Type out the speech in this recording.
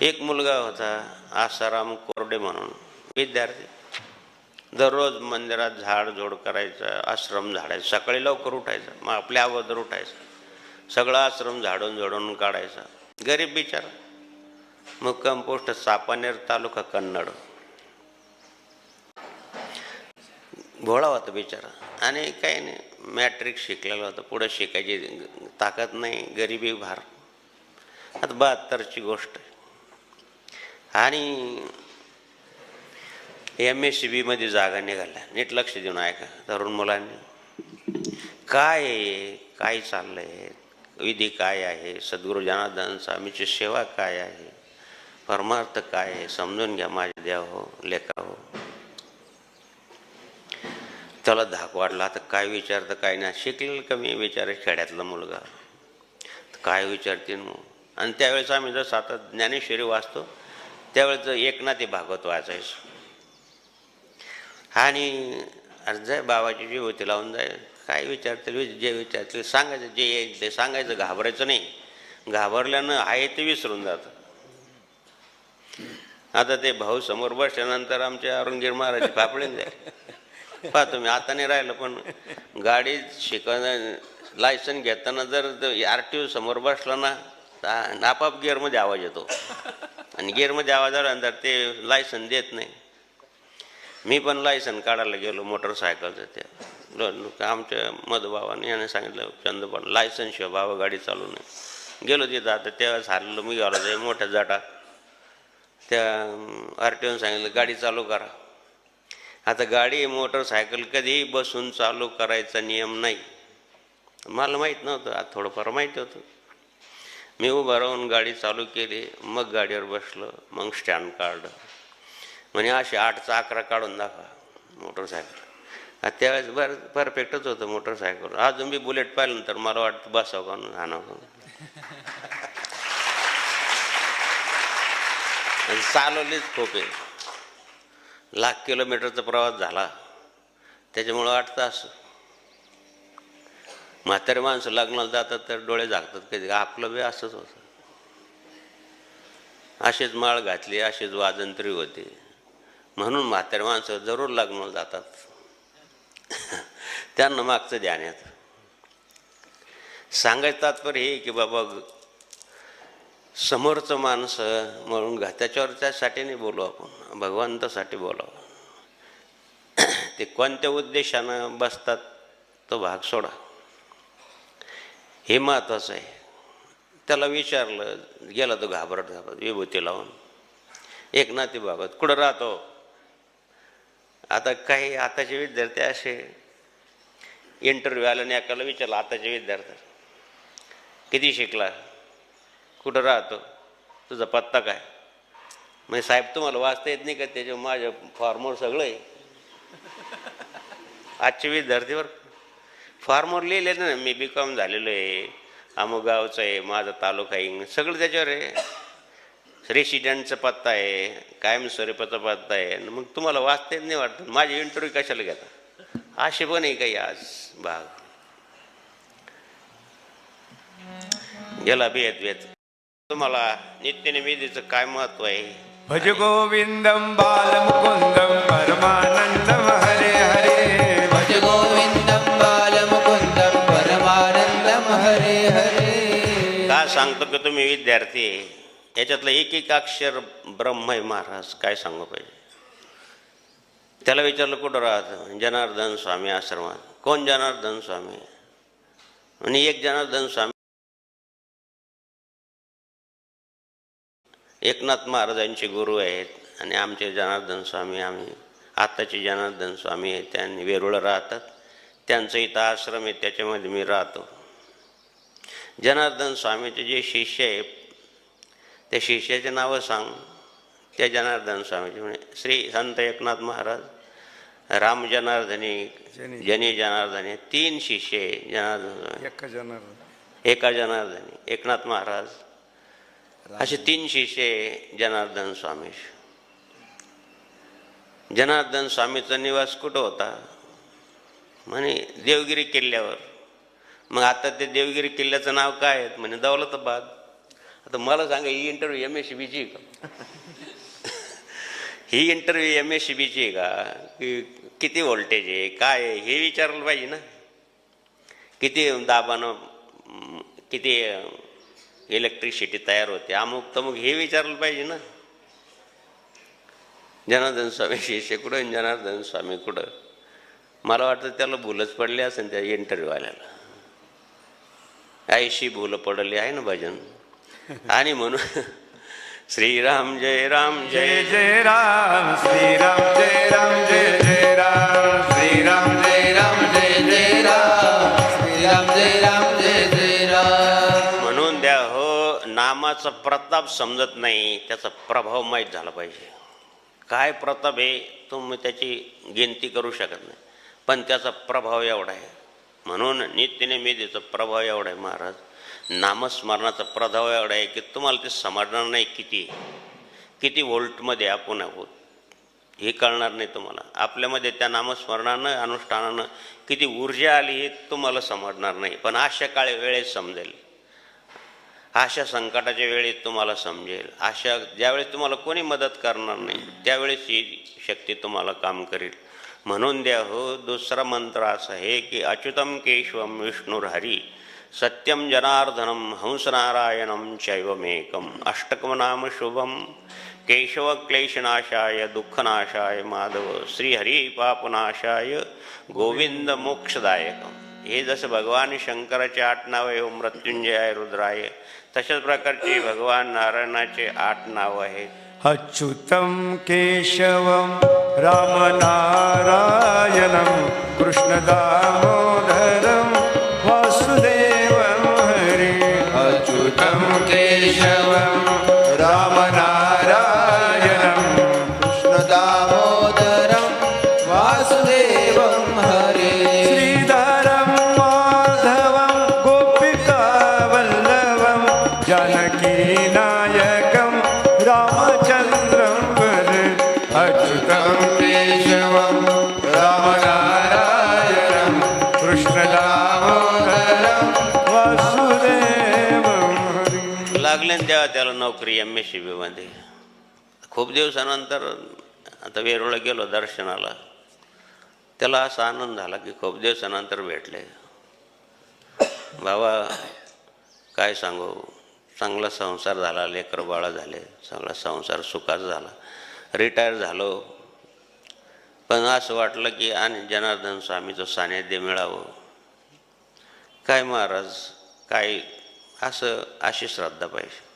एक मुलगा होता आसाराम कोरडे म्हणून विद्यार्थी. दररोज मंदिरात झाडझोड करायचं आश्रम झाडायचं सकाळी लवकर उठायचं मग आपल्या अगोदर उठायचं. सगळं आश्रम झाडून झोडून काढायचा. गरीब बिचारा. मग कंपोस्ट सापानेर तालुका कन्नड. भोळा होता बिचारा. आणि काही नाही मॅट्रिक शिकलेला होता. पुढं शिकायची ताकद नाही गरिबी भार. आता बहात्तरची गोष्ट आहे. आणि एम एस सी बीमध्ये जागा निघाल्या. नीट लक्ष देऊन ऐका तरुण मुलांनी. काय आहे? काय चाललं आहे विधी काय आहे? सद्गुरू जनार्दन स्वामीची सेवा काय आहे? परमार्थ काय आहे? समजून घ्या माझ्या देव हो लेखा हो त्याला धाक वाढला. तर काय विचारतं काय नाही. शिकलेलं कमी विचार? खेड्यातला मुलगा. काय विचारतील मग? आणि त्यावेळेस आम्ही जसं आता ज्ञानेश्वरी वाचतो त्यावेळेस एकनाथ भागवत वाचायचं. आणि अरे जाय बाबाची जी होती लावून जाय. काय विचारतील जे विचारतील सांगायचं जे येईल ते सांगायचं घाबरायचं नाही. घाबरल्यानं आहे ते विसरून जातं. आता ते भाऊ समोर बसल्यानंतर आमच्या औरंगीर महाराज फापडून जाईल पहा तुम्ही आता नाही राहिलं पण गाडी शिकवणं लायसन घेताना जर आर टी ओ समोर बसला ना तर आपाप गिअरमध्ये आवाज येतो. आणि गिअरमध्ये आवाज आल्यानंतर ते लायसन देत नाही. मी पण लायसन काढायला गेलो मोटरसायकलचं ते. आमच्या मधुबाबाने याने सांगितलं चंदपान लायसन शिवाय बाबा गाडी चालू नाही. गेलो तिथं आता तेव्हाच हारलो मी गेलो ते मोठ्या जाटा त्या आर टी ओनं सांगितलं गाडी चालू करा. आता गाडी मोटरसायकल कधीही बसून चालू करायचा नियम नाही. मला माहीत नव्हतं आता थोडंफार माहिती होतं. मी उभं राहून गाडी चालू केली मग गाडीवर बसलो मग स्टँड काढलं. म्हणे असे आठचा अकरा काढून दाखवा मोटरसायकल. त्यावेळेस बर परफेक्टच होतं मोटरसायकल. अजून बी बुलेट पाहिलं तर मला वाटतं बसावं का हाणावं का आणि चालवलीच खूप. आहे लाख किलोमीटरचा प्रवास झाला. त्याच्यामुळं आठ तास म्हातारे माणसं लग्नाला जातात तर डोळे झाकतात कधी. आपलं बी असंच होतं. अशीच माळ घातली अशीच वाजंत्री होती. म्हणून म्हातारे माणसं जरूर लग्नाला जातात. त्यांना मागचं ध्यान येतं सांगायचं तात्पर्य हे की बाबा समोरचं माणसं म्हणून घा. त्याच्यावर त्यासाठी नाही बोलू आपण. भगवंतासाठी बोलावं. ते कोणत्या उद्देशानं बसतात तो भाग सोडा. हे महत्त्वाचं आहे. त्याला विचारलं गेला तो घाबरट घाबरत विभूती लावून. एक नाती बाबत कुठं राहतो? आता काही आताचे विद्यार्थी असे इंटरव्ह्यू आल्याने एकाला विचारलं आताचे विद्यार्थी. किती शिकला? कुठं राहतो? तुझा पत्ता काय? म्हणजे साहेब तुम्हाला वाचता येत नाही का? त्याच्या माझ्या फॉर्मवर सगळं आहे. आजचे विद्यार्थीवर फार्मर लिहिलेलं ना मी बी कॉम झालेलो आहे अमुक गावचं आहे माझा तालुका आहे सगळं त्याच्यावर आहे. रेसिडेंटचा पत्ता आहे कायमस्वरूपाचा पत्ता आहे मग तुम्हाला वाचता येत नाही वाटतं. माझे इंटरव्ह्यू कशाला घेता? असे पण आहे काही आज भाग. गेला भेद भेद तुम्हाला नित्यनिवेदीचं काय महत्त्व आहे? भज गोविंदम बालमुकुंदम मी विद्यार्थी आहे याच्यातलं एक एक अक्षर ब्रह्म आहे महाराज काय सांगू पाहिजे? त्याला विचारलं कुठं राहत? जनार्दन स्वामी आश्रमात. कोण जनार्दन स्वामी? आणि एक जनार्दन स्वामी एकनाथ महाराजांचे गुरु आहेत आणि आमचे जनार्दन स्वामी आम्ही आत्ताचे जनार्दन स्वामी आहेत त्यांनी वेरूळ राहतात. त्यांचं इथं आश्रम आहे त्याच्यामध्ये मी राहतो. जनार्दन स्वामीचे जे शिष्य आहे त्या शिष्याचे नावं सांग. त्या जनार्दन स्वामीचे म्हणे श्री संत एकनाथ महाराज राम जनार्दनी जनी. जनी जनार्दनी. तीन शिष्य आहे जनार्दन स्वामी एक जनार एका जनार्दनी एकनाथ महाराज. असे तीन शिष्य आहे जनार्दन स्वामी जनार्दन स्वामीचा निवास कुठं होता? म्हणे देवगिरी किल्ल्यावर. मग आता ते देवगिरी किल्ल्याचं नाव काय? आहे म्हणजे दौलताबाद आता मला सांगा ही इंटरव्ह्यू एम एस सी बीची का? ही इंटरव्ह्यू एम एस सी बीची आहे का? की किती व्होल्टेज आहे? काय आहे? हे विचारलं पाहिजे ना. किती दाबानं किती इलेक्ट्रिसिटी तयार होते? अमुक तमुक हे विचारलं पाहिजे ना. जनार्दन स्वामी शिष्य कुठं? जनार्दन स्वामी कुठं? मला वाटतं त्याला भूलच पडली असेल त्या इंटरव्ह्यूवाल्याला आईशी भूल पडली आहे ना भजन. आणि म्हणून श्रीराम जय राम जय. जय जय राम श्रीराम जय राम जय जय राम श्रीराम जय राम जय जय राम श्रीराम जय राम जय जय राम. म्हणून द्या हो नामाचा प्रताप समजत नाही त्याचा प्रभाव माहीत झाला पाहिजे. काय प्रताप आहे तुम्ही त्याची गिनती करू शकत नाही पण त्याचा प्रभाव एवढा आहे. म्हणून नित्यनेमितीचा प्रभाव एवढा आहे महाराज. नामस्मरणाचा प्रभाव एवढा आहे की तुम्हाला ते समजणार नाही किती. किती व्होल्टमध्ये आपण आहोत. हे कळणार नाही तुम्हाला. आपल्यामध्ये त्या नामस्मरणानं अनुष्ठानानं किती ऊर्जा आली हे तुम्हाला समजणार नाही. पण अशा काळे वेळेस समजेल. अशा संकटाच्या वेळेत तुम्हाला समजेल. अशा ज्यावेळेस तुम्हाला कोणी मदत करणार नाही त्यावेळेस ही शक्ती तुम्हाला काम करेल. म्हणून द्या हो दुसरा मंत्र असा आहे की अच्युतम केशवम विष्णुर्हरी सत्यम जनार्दनम हंसनारायणम चैवमेकम अष्टकम नाम शुभम केशव क्लेशनाशाय दुःखनाशाय माधव श्रीहरी पापनाशाय गोविंद मोक्षदायकम. हे जसं भगवान शंकराचे आठ नाव आहे मृत्युंजय रुद्राय तशाच प्रकारचे भगवान नारायणाचे आठ नाव आहे अच्युतं केशवम रामनारायणं कृष्णदामोदर। नोकरी एम. एस. सी. बीमध्ये. खूप दिवसानंतर आता वेरूळला गेलो दर्शनाला. त्याला असा आनंद झाला की खूप दिवसानंतर भेटले. बाबा काय सांगू? चांगला संसार झाला लेकर बाळा झाले चांगला संसार सुखाचा झाला. रिटायर झालो. पण असं वाटलं की आणि जनार्दन स्वामीचं सानिध्य मिळावं. काय महाराज? काय? असं अशी श्रद्धा पाहिजे.